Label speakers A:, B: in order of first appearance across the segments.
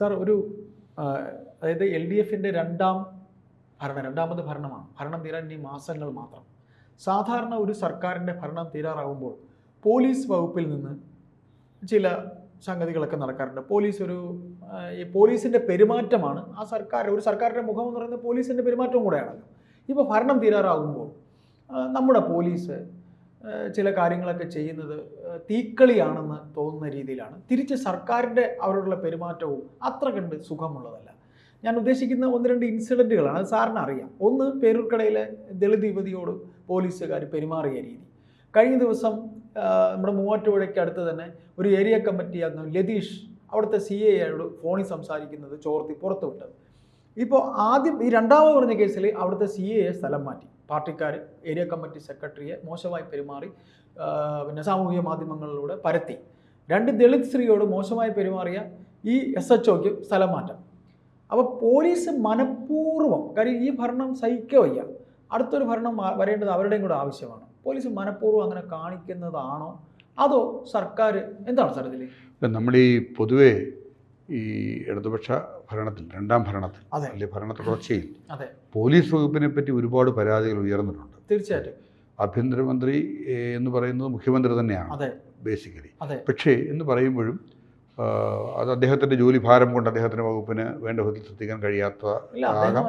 A: Sir ഒരു അതായത് L D എഫിന്റെ രണ്ടാം ഭരണം രണ്ടാമത് ഭരണമാണ്. ഭരണം തീരാൻ ഇനി മാസങ്ങൾ മാത്രം. സാധാരണ ഒരു സർക്കാരിന്റെ ഭരണം തീരാറാകുമ്പോൾ പോലീസ് വകുപ്പിൽ നിന്ന് ചില സംഗതികളൊക്കെ നടക്കാറുണ്ട്. പോലീസ് ഒരു ഈ പോലീസിന്റെ പെരുമാറ്റമാണ്. ആ സർക്കാർ ഒരു സർക്കാരിന്റെ മുഖം എന്ന് പറയുന്നത് പോലീസിന്റെ പെരുമാറ്റവും കൂടെയാണല്ലോ. ഇപ്പോൾ ഭരണം തീരാറാകുമ്പോൾ നമ്മുടെ പോലീസ് ചില കാര്യങ്ങളൊക്കെ ചെയ്യുന്നത് തീക്കളിയാണെന്ന് തോന്നുന്ന രീതിയിലാണ്. തിരിച്ച് സർക്കാരിന്റെ അവരോടുള്ള പെരുമാറ്റവും അത്ര കണ്ട് സുഖമുള്ളതല്ല. ഞാൻ ഉദ്ദേശിക്കുന്ന ഒന്ന് രണ്ട് ഇൻസിഡന്റുകളാണ് അത് സാറിന് അറിയാം. ഒന്ന് പേരൂർക്കടയിലെ ദളിത് യുവതിയോട് പോലീസുകാർ പെരുമാറിയ രീതി. കഴിഞ്ഞ ദിവസം നമ്മുടെ മൂവാറ്റുപുഴയ്ക്ക് അടുത്ത് തന്നെ ഒരു ഏരിയ കമ്മിറ്റി അംഗം ലതീഷ്. അവിടുത്തെ സി എയോട് ഫോണിൽ സംസാരിക്കുന്നത് ചോർത്തി പുറത്തു വിട്ടത് ഇപ്പോൾ ആദ്യം ഈ രണ്ടാമത് പറഞ്ഞ കേസിൽ അവിടുത്തെ സി എയെ സ്ഥലം മാറ്റി. പാർട്ടിക്കാർ ഏരിയ കമ്മിറ്റി സെക്രട്ടറിയെ മോശമായി പെരുമാറി പിന്നെ സാമൂഹിക മാധ്യമങ്ങളിലൂടെ പരത്തി. രണ്ട് ദളിത് സ്ത്രീയോട് മോശമായി പെരുമാറിയ ഈ എസ് എച്ച് ഒക്ക് അപ്പോൾ പോലീസ് മനഃപൂർവം കാര്യം ഈ ഭരണം സഹിക്കുക വയ്യ. അടുത്തൊരു ഭരണം വരേണ്ടത് അവരുടെയും കൂടെ ആവശ്യമാണ്. പോലീസ് മനഃപൂർവം അങ്ങനെ കാണിക്കുന്നതാണോ? അതോ സർക്കാർ എന്താണ് സാർ ഇതിൽ
B: നമ്മൾ ഈ പൊതുവേ ഈ ഇടതുപക്ഷ ഭരണത്തിൽ രണ്ടാം ഭരണത്തിൽ. അല്ലെങ്കിൽ ഭരണ തുടർച്ചയിൽ പോലീസ് വകുപ്പിനെ പറ്റി ഒരുപാട് പരാതികൾ ഉയർന്നിട്ടുണ്ട്.
A: തീർച്ചയായിട്ടും.
B: ആഭ്യന്തരമന്ത്രി എന്ന് പറയുന്നത് മുഖ്യമന്ത്രി തന്നെയാണ് ബേസിക്കലി. പക്ഷേ എന്ന് പറയുമ്പോഴും അത് അദ്ദേഹത്തിന്റെ ജോലി ഭാരം കൊണ്ട് അദ്ദേഹത്തിന്റെ വകുപ്പിന് വേണ്ട വിധത്തിൽ ശ്രദ്ധിക്കാൻ കഴിയാത്ത ആകാം.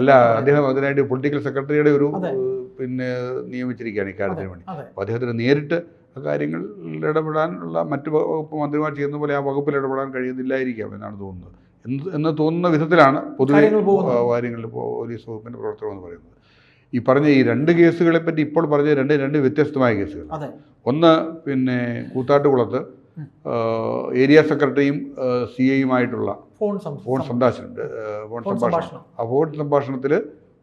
B: അല്ല അദ്ദേഹം അതിനായിട്ട് പൊളിറ്റിക്കൽ സെക്രട്ടറിയുടെ ഒരു പിന്നെ നിയമിച്ചിരിക്കുകയാണ് ഇക്കാര്യത്തിന് വേണ്ടി. അപ്പോൾ അദ്ദേഹത്തിന് നേരിട്ട് ആ കാര്യങ്ങളിൽ ഇടപെടാനുള്ള മറ്റു വകുപ്പ് മന്ത്രിമാർ ചെയ്യുന്ന പോലെ ആ വകുപ്പിൽ ഇടപെടാൻ കഴിയുന്നില്ലായിരിക്കാം എന്നാണ് തോന്നുന്നത്. എന്ന് എന്ന് തോന്നുന്ന വിധത്തിലാണ് പൊതുവെ
A: കാര്യങ്ങൾ.
B: കാര്യങ്ങളിൽ പോലീസ് വകുപ്പിന്റെ പ്രവർത്തനം എന്ന് പറയുന്നത്. ഈ പറഞ്ഞ ഈ രണ്ട് കേസുകളെ പറ്റി ഇപ്പോൾ പറഞ്ഞ രണ്ട് രണ്ട് വ്യത്യസ്തമായ കേസുകൾ ഒന്ന് പിന്നെ കൂത്താട്ടുകുളത്ത് ഏരിയ സെക്രട്ടറിയും സി ഐയുമായിട്ടുള്ള
A: ഫോൺ
B: സംഭാഷണമുണ്ട്. ഫോൺ സംഭാഷണം. ആ ഫോൺ സംഭാഷണത്തിൽ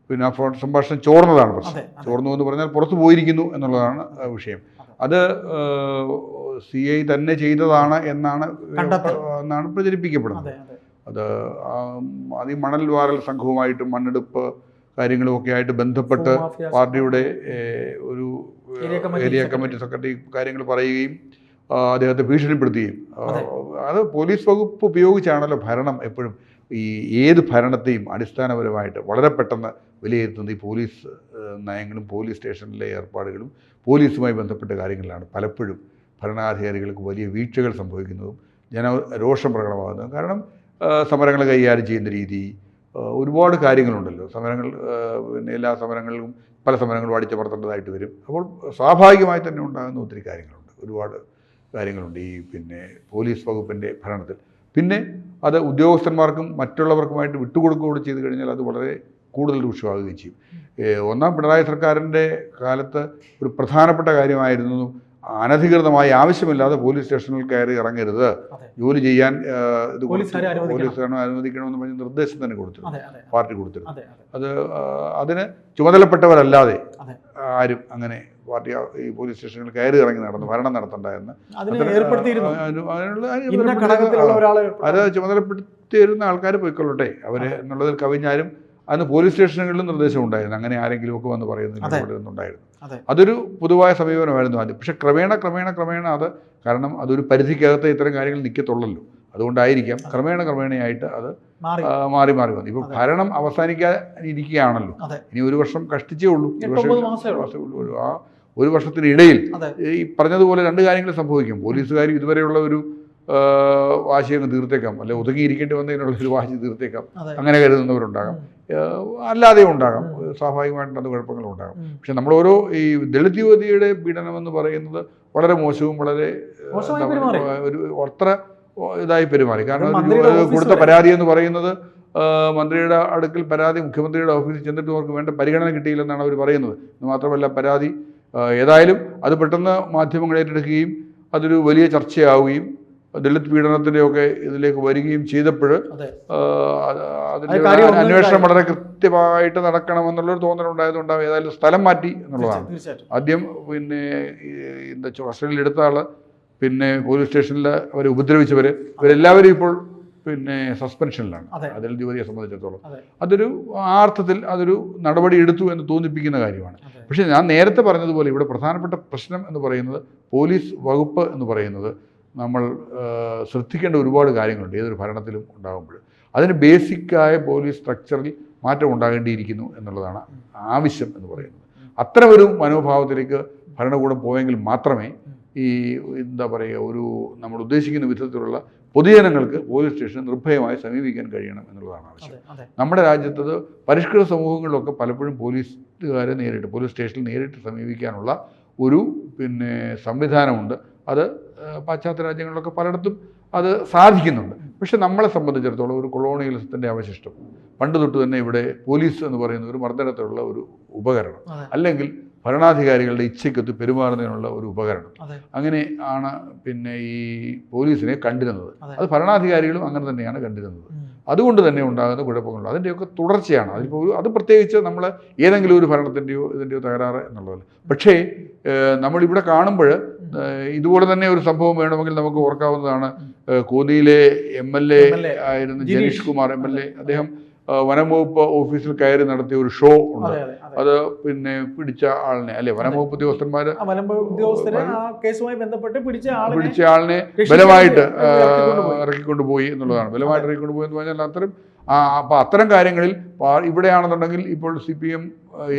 B: പിന്നെ ആ ഫോൺ സംഭാഷണം ചോർന്നതാണ് പ്രശ്നം. ചോർന്നു എന്ന് പറഞ്ഞാൽ പുറത്തു പോയിരിക്കുന്നു എന്നുള്ളതാണ് വിഷയം. അത് സി ഐ തന്നെ ചെയ്തതാണ് എന്നാണ്. എന്നാണ് പ്രചരിപ്പിക്കപ്പെടുന്നത്
A: അതെ അതെ
B: ഈ മണൽ വാരൽ സംഘവുമായിട്ടും മണ്ണെടുപ്പ് കാര്യങ്ങളുമൊക്കെ ആയിട്ട് ബന്ധപ്പെട്ട് പാർട്ടിയുടെ ഒരു
A: ഏരിയ കമ്മിറ്റി സെക്രട്ടറി.
B: കാര്യങ്ങൾ പറയുകയും അദ്ദേഹത്തെ ഭീഷണിപ്പെടുത്തുകയും
A: അതെ.
B: പോലീസ് വകുപ്പ് ഉപയോഗിച്ചാണല്ലോ ഭരണം എപ്പോഴും ഈ ഏത് ഭരണത്തെയും അടിസ്ഥാനപരമായിട്ട് വളരെ പെട്ടെന്ന് വിലയിരുത്തുന്നത് ഈ പോലീസ് നയങ്ങളും പോലീസ് സ്റ്റേഷനിലെ ഏർപ്പാടുകളും പോലീസുമായി ബന്ധപ്പെട്ട കാര്യങ്ങളിലാണ് പലപ്പോഴും ഭരണാധികാരികൾക്ക് വലിയ വീഴ്ചകൾ സംഭവിക്കുന്നതും ജനരോഷം പ്രകടമാകുന്നതും. കാരണം സമരങ്ങൾ കൈകാര്യം ചെയ്യുന്ന രീതി ഒരുപാട് കാര്യങ്ങളുണ്ടല്ലോ. സമരങ്ങൾ പിന്നെ എല്ലാ സമരങ്ങളിലും പല സമരങ്ങളും അടിച്ചമർത്തേണ്ടതായിട്ട് വരും. അപ്പോൾ സ്വാഭാവികമായി തന്നെ ഉണ്ടാകുന്ന ഒത്തിരി കാര്യങ്ങളുണ്ട്. ഒരുപാട് കാര്യങ്ങളുണ്ട് ഈ പിന്നെ പോലീസ് വകുപ്പിന്റെ ഭരണത്തിൽ. പിന്നെ അത് ഉദ്യോഗസ്ഥന്മാർക്കും മറ്റുള്ളവർക്കുമായിട്ട് വിട്ടുകൊടുക്കുകയോട് ചെയ്ത് കഴിഞ്ഞാൽ അത് വളരെ കൂടുതൽ രൂക്ഷമാകുകയും ചെയ്യും. ഒന്നാം പിണറായി സർക്കാരിന്റെ കാലത്ത് ഒരു പ്രധാനപ്പെട്ട കാര്യമായിരുന്നു അനധികൃതമായി ആവശ്യമില്ലാതെ പോലീസ് സ്റ്റേഷനിൽ കയറി ഇറങ്ങരുത്. ജോലി ചെയ്യാൻ ഇത്
A: പോലീസുകാരെ അനുവദിക്കണം.
B: പോലീസുകാരെ അനുവദിക്കണമെന്ന് പറഞ്ഞ് നിർദ്ദേശം തന്നെ കൊടുത്തിരുന്നു. പാർട്ടി കൊടുത്തിരുന്നു.
A: അതെ അതെ.
B: അത് അതിന് ചുമതലപ്പെട്ടവരല്ലാതെ ആരും അങ്ങനെ പാർട്ടി ഈ പോലീസ് സ്റ്റേഷനിൽ കയറി ഇറങ്ങി നടന്നു ഭരണം നടത്തണ്ട എന്ന്
A: അതിന്
B: അത്ര-
A: ഏർപ്പെടുത്തിയിരുന്നു.
B: ആ, അതിന് അതിനുള്ള അത് ചുമതലപ്പെടുത്തിയിരുന്ന ആൾക്കാർ പോയിക്കൊള്ളട്ടെ. അവർ എന്നുള്ളതിൽ കവിഞ്ഞാലും അന്ന് പോലീസ് സ്റ്റേഷനുകളിലും നിർദ്ദേശം ഉണ്ടായിരുന്നു. അങ്ങനെ ആരെങ്കിലും ഒക്കെ വന്ന്
A: പറയുന്നുണ്ടായിരുന്നു.
B: അതൊരു പൊതുവായ സമീപനമായിരുന്നു ആദ്യം. പക്ഷെ ക്രമേണ ക്രമേണ ക്രമേണ അത് കാരണം അതൊരു പരിധിക്കകത്ത് ഇത്തരം കാര്യങ്ങൾ നിൽക്കത്തുള്ളല്ലോ അതുകൊണ്ടായിരിക്കാം ക്രമേണ ക്രമേണയായിട്ട് അത്
A: മാറി.
B: മാറി വന്നു.
A: ഇപ്പൊ
B: ഭരണം അവസാനിക്കാനിരിക്കുകയാണല്ലോ. ഇനി ഒരു വർഷം കഷ്ടിച്ചേ ഉള്ളൂ. ആ ഒരു വർഷത്തിനിടയിൽ ഈ പറഞ്ഞതുപോലെ രണ്ട് കാര്യങ്ങൾ സംഭവിക്കും. പോലീസുകാർ ഇതുവരെയുള്ള ഒരു ആ, വാശി അങ്ങ് തീർത്തേക്കാം. അല്ലെ ഒതുങ്ങിയിരിക്കേണ്ടി വന്നതിനുള്ള ഒരു വാശി തീർത്തേക്കാം. അങ്ങനെ കരുതുന്നവരുണ്ടാകാം. അല്ലാതെയും ഉണ്ടാകാം.
A: സ്വാഭാവികമായിട്ടുള്ള
B: സ്വാഭാവികമായിട്ടും അത് കുഴപ്പങ്ങളും ഉണ്ടാകാം. പക്ഷെ നമ്മൾ ഓരോ ഈ ദളിത് യുവതിയുടെ പീഡനം എന്ന് പറയുന്നത് വളരെ മോശവും വളരെ ഒരു അത്ര ഇതായി പെരുമാറി. കാരണം കൊടുത്ത പരാതി എന്ന് പറയുന്നത് മന്ത്രിയുടെ അടുക്കൽ പരാതി മുഖ്യമന്ത്രിയുടെ ഓഫീസിൽ ചെന്നിട്ട് അവർക്ക് വേണ്ട പരിഗണന കിട്ടിയില്ലെന്നാണ് അവർ പറയുന്നത്. മാത്രമല്ല പരാതി ഏതായാലും അത് പെട്ടെന്ന് മാധ്യമങ്ങൾ ഏറ്റെടുക്കുകയും അതൊരു വലിയ ചർച്ചയാവുകയും ദളിത് പീഡനത്തിന്റെയൊക്കെ ഇതിലേക്ക് വരികയും ചെയ്തപ്പോൾ
A: അതിന്റെ അതിന്റെ
B: അന്വേഷണം. വളരെ കൃത്യമായിട്ട് നടക്കണമെന്നുള്ളൊരു തോന്നലുണ്ടായതുകൊണ്ട് ഏതായാലും സ്ഥലം മാറ്റി എന്നുള്ളതാണ്. ആദ്യം പിന്നെ എന്താ കസ്റ്റഡിയിൽ എടുത്ത ആൾ പിന്നെ പോലീസ് സ്റ്റേഷനിൽ അവർ ഉപദ്രവിച്ചവർ ഇവരെല്ലാവരും ഇപ്പോൾ പിന്നെ സസ്പെൻഷനിലാണ്. അതിൽ യുവതിയെ സംബന്ധിച്ചിടത്തോളം. അതൊരു ആ അർത്ഥത്തിൽ അതൊരു നടപടി എടുത്തു എന്ന് തോന്നിപ്പിക്കുന്ന കാര്യമാണ്. പക്ഷേ ഞാൻ നേരത്തെ പറഞ്ഞതുപോലെ ഇവിടെ പ്രധാനപ്പെട്ട പ്രശ്നം എന്ന് പറയുന്നത് പോലീസ് വകുപ്പ് എന്ന് പറയുന്നത് നമ്മൾ ശ്രദ്ധിക്കേണ്ട ഒരുപാട് കാര്യങ്ങളുണ്ട് ഏതൊരു ഭരണത്തിലും ഉണ്ടാകുമ്പോൾ അതിന് ബേസിക്കായ പോലീസ് സ്ട്രക്ചറിൽ മാറ്റം ഉണ്ടാകേണ്ടിയിരിക്കുന്നു എന്നുള്ളതാണ് ആവശ്യം എന്ന് പറയുന്നത്. അത്തരമൊരു മനോഭാവത്തിലേക്ക് ഭരണകൂടം പോയെങ്കിൽ മാത്രമേ ഈ എന്താ പറയുക ഒരു നമ്മൾ ഉദ്ദേശിക്കുന്ന വിധത്തിലുള്ള പൊതുജനങ്ങൾക്ക് പോലീസ് സ്റ്റേഷൻ നിർഭയമായി സമീപിക്കാൻ കഴിയണം എന്നുള്ളതാണ് ആവശ്യം. നമ്മുടെ രാജ്യത്തത് പരിഷ്കൃത സമൂഹങ്ങളിലൊക്കെ പലപ്പോഴും പോലീസുകാരെ നേരിട്ട് പോലീസ് സ്റ്റേഷനിൽ നേരിട്ട് സമീപിക്കാനുള്ള ഒരു പിന്നെ സംവിധാനമുണ്ട്. അത് പാശ്ചാത്യ രാജ്യങ്ങളിലൊക്കെ പലയിടത്തും അത് സാധിക്കുന്നുണ്ട്. പക്ഷെ നമ്മളെ സംബന്ധിച്ചിടത്തോളം ഒരു കൊളോണിയലിസത്തിന്റെ അവശിഷ്ടം. പണ്ട് തൊട്ട് തന്നെ ഇവിടെ പോലീസ് എന്ന് പറയുന്ന ഒരു മർദ്ദനത്തിലുള്ള ഒരു ഉപകരണം. അല്ലെങ്കിൽ ഭരണാധികാരികളുടെ ഇച്ഛയ്ക്കൊത്ത് പെരുമാറുന്നതിനുള്ള ഒരു ഉപകരണം. അങ്ങനെ ആണ് പിന്നെ ഈ പോലീസിനെ കണ്ടിരുന്നത്.
A: അത്.
B: ഭരണാധികാരികളും അങ്ങനെ തന്നെയാണ് കണ്ടിരുന്നത്. അതുകൊണ്ട് തന്നെ ഉണ്ടാകുന്ന കുഴപ്പങ്ങളുണ്ട്. അതിന്റെയൊക്കെ തുടർച്ചയാണ്. അതിപ്പോൾ അത് പ്രത്യേകിച്ച് നമ്മൾ ഏതെങ്കിലും ഒരു ഭരണത്തിന്റെയോ ഇതിന്റെയോ തകരാറ് എന്നുള്ളതല്ല. പക്ഷേ നമ്മളിവിടെ കാണുമ്പോൾ ഇതുപോലെ തന്നെ ഒരു സംഭവം വേണമെങ്കിൽ നമുക്ക് ഓർക്കാവുന്നതാണ്. കോന്നിയിലെ എം എൽ എ ആയിരുന്ന
A: Janeesh.
B: Kumar M L A. അദ്ദേഹം ഏഹ്, വനം വകുപ്പ് ഓഫീസിൽ കയറി നടത്തിയ ഒരു ഷോ ഉണ്ട്.
A: അതെ
B: പിന്നെ പിടിച്ച ആളിനെ അല്ലെ? വനം വകുപ്പ് ഉദ്യോഗസ്ഥന്മാർ
A: ആ വനം ഉദ്യോഗസ്ഥരെ ആ കേസുമായി ബന്ധപ്പെട്ട് പിടിച്ച ആളിനെ
B: ബലമായിട്ട്
A: ഇറക്കിക്കൊണ്ടുപോയി.
B: എന്നുള്ളതാണ്. ബലമായിട്ട് ഇറക്കിക്കൊണ്ടുപോയി എന്ന് പറഞ്ഞാൽ അത്തരം അപ്പൊ അത്തരം കാര്യങ്ങളിൽ ഇവിടെയാണെന്നുണ്ടെങ്കിൽ ഇപ്പോൾ C P M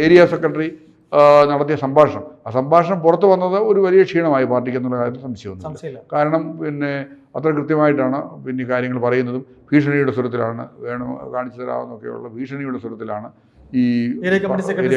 B: area secretary നടത്തിയ സംഭാഷണം. ആ സംഭാഷണം പുറത്തു വന്നത് ഒരു വലിയ ക്ഷീണമായി പാർട്ടിക്ക് എന്നുള്ള കാര്യത്തിൽ സംശയമൊന്നുമില്ല.
A: സംശയമില്ല.
B: കാരണം പിന്നെ അത്ര കൃത്യമായിട്ടാണ് പിന്നെ കാര്യങ്ങൾ പറയുന്നതും. ഭീഷണിയുടെ സ്വരത്തിലാണ് വേണം കാണിച്ചു തരാമെന്നൊക്കെയുള്ള ഭീഷണിയുടെ സ്വരത്തിലാണ് ഈ
A: ഏരിയ കമ്മിറ്റി സെക്രട്ടറി.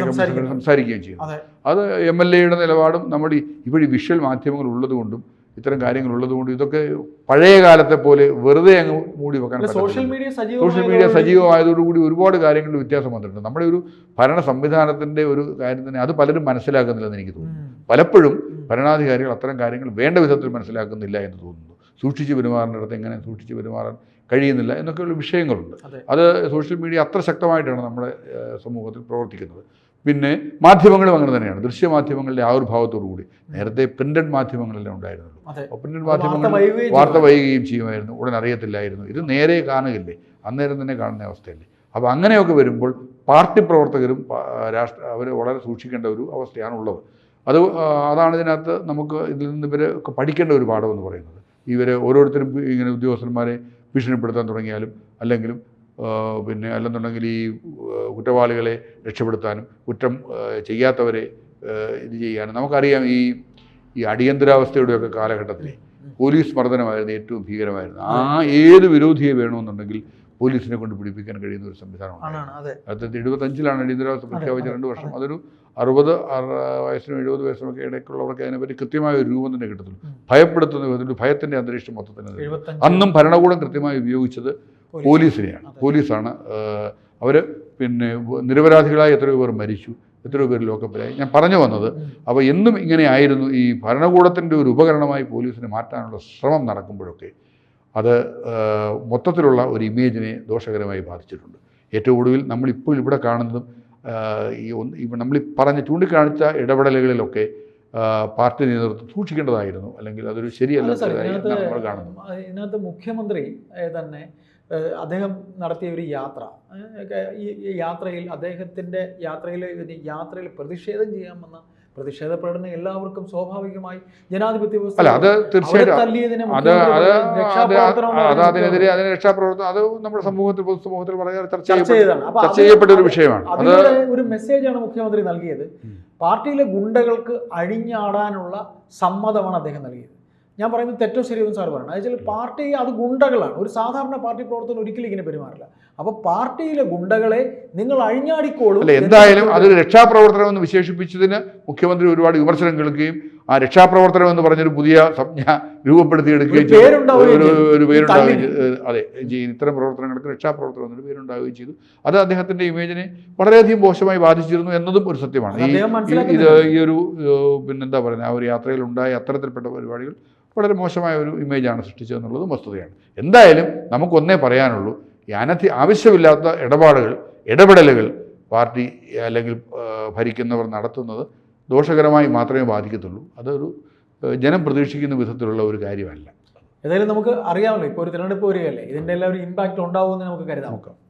B: സംസാരിക്കുകയും ചെയ്യുന്നത്.
A: അതെ.
B: എം എൽ എയുടെ നിലപാടും നമ്മുടെ ഇവിടെ വിഷ്വൽ മാധ്യമങ്ങൾ ഉള്ളതുകൊണ്ടും ഇത്തരം കാര്യങ്ങൾ കൊണ്ട് ഇതൊക്കെ പഴയ കാലത്തെ പോലെ വെറുതെ അങ്ങ് മൂടി വെക്കാൻ
A: social
B: media
A: media
B: social media സജീവമായതോടുകൂടി ഒരുപാട് കാര്യങ്ങളിൽ വ്യത്യാസം വന്നിട്ടുണ്ട്. നമ്മുടെ ഒരു ഭരണ സംവിധാനത്തിന്റെ ഒരു കാര്യം തന്നെ അത് പലരും മനസ്സിലാക്കുന്നില്ലെന്ന് എനിക്ക് തോന്നുന്നു. പലപ്പോഴും ഭരണാധികാരികൾ അത്തരം കാര്യങ്ങൾ വേണ്ട വിധത്തിൽ മനസ്സിലാക്കുന്നില്ല എന്ന് തോന്നുന്നു. സൂക്ഷിച്ച് പെരുമാറേണ്ടിടത്ത് എങ്ങനെ സൂക്ഷിച്ച് പെരുമാറാൻ കഴിയുന്നില്ല എന്നൊക്കെയുള്ള വിഷയങ്ങളുണ്ട്.
A: അത്.
B: സോഷ്യൽ മീഡിയ അത്ര ശക്തമായിട്ടാണ് നമ്മുടെ സമൂഹത്തിൽ പ്രവർത്തിക്കുന്നത്. പിന്നെ മാധ്യമങ്ങളും അങ്ങനെ തന്നെയാണ്. ദൃശ്യമാധ്യമങ്ങളുടെ ആവിർഭാവത്തോടു കൂടി നേരത്തെ പ്രിന്റഡ് മാധ്യമങ്ങളെല്ലാം ഉണ്ടായിരുന്നുള്ളൂ. പ്രിന്റഡ്
A: വാർത്ത
B: മാധ്യമങ്ങൾ വാർത്ത വൈകുകയും ചെയ്യുമായിരുന്നു. ഉടൻ അറിയത്തില്ലായിരുന്നു. ഇത് നേരെ കാണുകയില്ലേ? അന്നേരം തന്നെ കാണുന്ന അവസ്ഥയല്ലേ? അപ്പോൾ അങ്ങനെയൊക്കെ വരുമ്പോൾ പാർട്ടി പ്രവർത്തകരും രാഷ്ട്ര അവർ വളരെ സൂക്ഷിക്കേണ്ട ഒരു അവസ്ഥയാണ് ഉള്ളത്. അത് അതാണ് ഇതിനകത്ത് നമുക്ക് ഇതിൽ നിന്ന് ഇവർ പഠിക്കേണ്ട ഒരു പാഠമെന്ന് എന്ന് പറയുന്നത്. ഇവർ ഓരോരുത്തരും ഇങ്ങനെ ഉദ്യോഗസ്ഥന്മാരെ ഭീഷണിപ്പെടുത്താൻ തുടങ്ങിയാലും അല്ലെങ്കിലും പിന്നെ അല്ലെന്നുണ്ടെങ്കിൽ ഈ കുറ്റവാളികളെ രക്ഷപ്പെടുത്താനും കുറ്റം ചെയ്യാത്തവരെ ഇത് ചെയ്യാനും. നമുക്കറിയാം ഈ ഈ അടിയന്തരാവസ്ഥയുടെയൊക്കെ കാലഘട്ടത്തിൽ പോലീസ് മർദ്ദനമായിരുന്നു ഏറ്റവും ഭീകരമായിരുന്നു ആ ഏത് വിരോധിയെ വേണമെന്നുണ്ടെങ്കിൽ പോലീസിനെ കൊണ്ട് പിടിപ്പിക്കാൻ കഴിയുന്ന ഒരു സംവിധാനമാണ് ഉണ്ടായിരുന്നു.
A: ആണാണ് അതെ
B: ആയിരത്തി എഴുപത്തഞ്ചിലാണ് അടിയന്തരാവസ്ഥ പ്രഖ്യാപിച്ച രണ്ട് വർഷം അതൊരു അറുപത് അറ- വയസ്സിനും എഴുപത് വയസ്സിനും ഒക്കെ ഇടയ്ക്കുള്ളവർക്ക് അതിനെപ്പറ്റി കൃത്യമായ ഒരു രൂപം തന്നെ കിട്ടത്തുള്ളൂ. ഭയപ്പെടുത്തുന്ന വിധത്തിൽ ഭയത്തിന്റെ അന്തരീക്ഷം മൊത്തത്തിൽ. അന്നും ഭരണകൂടം കൃത്യമായി ഉപയോഗിച്ചത്
A: പോലീസ്.
B: പോലീസിനെയാണ്. പോലീസാണ് അവർ പിന്നെ നിരപരാധികളായി എത്രയോ പേർ മരിച്ചു എത്രയോ പേര് ലോക്കപ്പിലായി ഞാൻ പറഞ്ഞു വന്നത് അപ്പോൾ എന്നും ഇങ്ങനെ ആയിരുന്നു ഈ ഭരണകൂടത്തിന്റെ ഒരു ഉപകരണമായി പോലീസിനെ മാറ്റാനുള്ള ശ്രമം നടക്കുമ്പോഴൊക്കെ അത് മൊത്തത്തിലുള്ള ഒരു ഇമേജിനെ ദോഷകരമായി ബാധിച്ചിട്ടുണ്ട്. ഏറ്റവും ഒടുവിൽ നമ്മളിപ്പോൾ ഇവിടെ കാണുന്നതും ഈ ഒന്ന് നമ്മൾ പറഞ്ഞ ചൂണ്ടിക്കാണിച്ച ഇടപെടലുകളിലൊക്കെ പാർട്ടി നേതൃത്വം സൂക്ഷിക്കേണ്ടതായിരുന്നു. അല്ലെങ്കിൽ അതൊരു ശരിയല്ല നമ്മൾ
A: ഇതിനകത്ത് മുഖ്യമന്ത്രി തന്നെ അദ്ദേഹം നടത്തിയ ഒരു യാത്ര. ഈ യാത്രയിൽ അദ്ദേഹത്തിന്റെ യാത്രയിൽ യാത്രയിൽ പ്രതിഷേധം ചെയ്യാമെന്ന പ്രതിഷേധ പ്രകടനം എല്ലാവർക്കും സ്വാഭാവികമായി ജനാധിപത്യ
B: അല്ല അത് തീർച്ചയായിട്ടും അത് അതിനെതിരെ അതിന് രക്ഷാപ്രവർത്തനം അത് നമ്മുടെ സമൂഹത്തിൽ പൊതുസമൂഹത്തിൽ വളരെ ചർച്ച
A: ചർച്ച
B: ചെയ്യപ്പെട്ട ഒരു വിഷയമാണ്. അത്
A: ഒരു മെസ്സേജാണ് മുഖ്യമന്ത്രി നൽകിയത്. പാർട്ടിയിലെ ഗുണ്ടകൾക്ക് അഴിഞ്ഞാടാനുള്ള സമ്മതമാണ് അദ്ദേഹം നൽകിയത്. ഞാൻ പറയുന്നത് തെറ്റോ ശരിയോ സാർ പറയണം. അതെച്ചാൽ പാർട്ടി അത് ഗുണ്ടകളാണ്. ഒരു സാധാരണ പാർട്ടി പ്രവർത്തകൻ ഒരിക്കലും ഇങ്ങനെ പെരുമാറില്ല. അപ്പൊ പാർട്ടിയിലെ ഗുണ്ടകളെ നിങ്ങൾ അഴിഞ്ഞാടിക്കോളും
B: എന്തായാലും അതൊരു രക്ഷാപ്രവർത്തനം എന്ന് വിശേഷിപ്പിച്ചതിന് മുഖ്യമന്ത്രി ഒരുപാട് വിമർശനം കേൾക്കുകയും ആ രക്ഷാപ്രവർത്തനം എന്ന് പറഞ്ഞൊരു പുതിയ സംജ്ഞ രൂപപ്പെടുത്തിയെടുക്കുകയും
A: ഒരു
B: ഒരു
A: ചെയ്തു.
B: ഒരു പേരുണ്ടാവുകയും. അതെ ഇത്തരം പ്രവർത്തനങ്ങൾക്ക് രക്ഷാപ്രവർത്തനം എന്നൊരു പേരുണ്ടാവുകയും ചെയ്തു. അത് അദ്ദേഹത്തിന്റെ ഇമേജിനെ വളരെയധികം മോശമായി ബാധിച്ചിരുന്നു എന്നതും ഒരു സത്യമാണ്. ഈ ഇത് ഈ ഒരു പിന്നെന്താ പറയുന്നത് ആ ഒരു യാത്രയിൽ ഉണ്ടായ അത്തരത്തിൽപ്പെട്ട പരിപാടികൾ വളരെ മോശമായ ഒരു ഇമേജാണ് സൃഷ്ടിച്ചതെന്നുള്ളതും വസ്തുതയാണ്. എന്തായാലും നമുക്കൊന്നേ പറയാനുള്ളൂ അനധി ആവശ്യമില്ലാത്ത ഇടപാടുകൾ ഇടപെടലുകൾ പാർട്ടി അല്ലെങ്കിൽ ഭരിക്കുന്നവർ നടത്തുന്നത് ദോഷകരമായി മാത്രമേ ബാധിക്കത്തുള്ളൂ. അതൊരു ജനം പ്രതീക്ഷിക്കുന്ന വിധത്തിലുള്ള ഒരു കാര്യമല്ല.
A: ഏതായാലും നമുക്ക് അറിയാമല്ലോ ഇപ്പോൾ ഒരു തിരഞ്ഞെടുപ്പ് വരികയല്ലേ? ഇതിന്റെ എല്ലാം ഒരു ഇമ്പാക്റ്റ് ഉണ്ടാവുമെന്ന് നമുക്ക് കരുതാം.
B: നോക്കാം